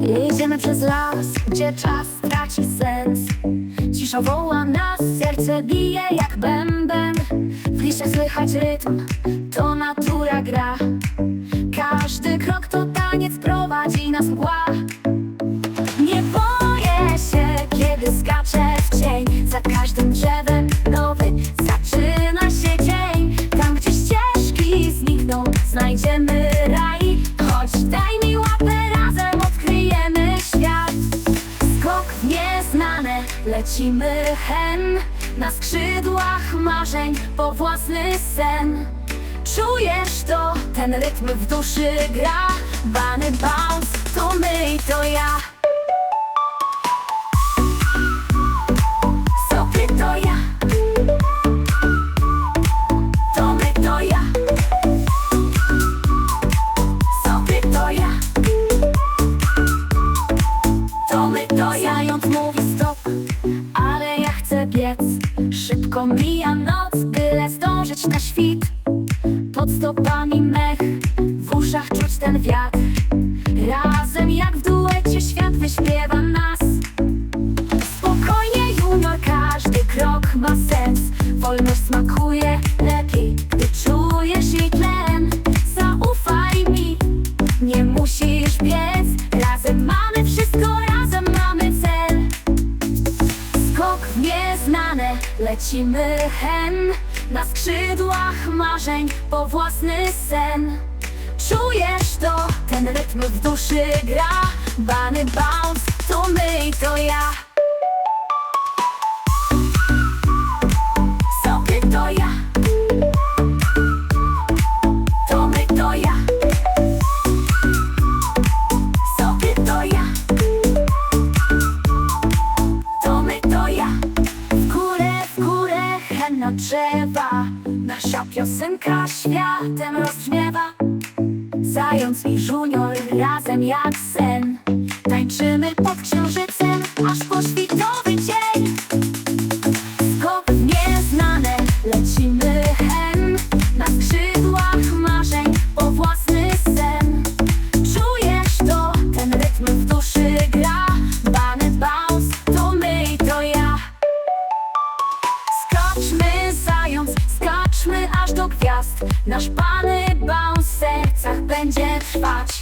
Jedziemy przez las, gdzie czas traci sens. Cisza woła nas, serce bije jak bęben. W liściach słychać rytm, to natura gra. Każdy krok to nieznane, lecimy hen. Na skrzydłach marzeń po własny sen. Czujesz to, ten rytm w duszy gra. Bany bounce, to my i to ja Mija noc Byle zdążyć na świt. Pod stopami mech W uszach czuć ten wiatr. Razem jak w duecie świat wyśpiewa nas. Spokojnie junior, każdy krok ma sens. Wolność smakuje nieznane, lecimy hen. Na skrzydłach marzeń po własny sen. Czujesz to, ten rytm w duszy gra. Bany bounce, to my i to ja drzewa. Nasza piosenka światem rozbrzmiewa Zając i żunior razem jak sen Nasz Pan bał w sercach będzie trwać.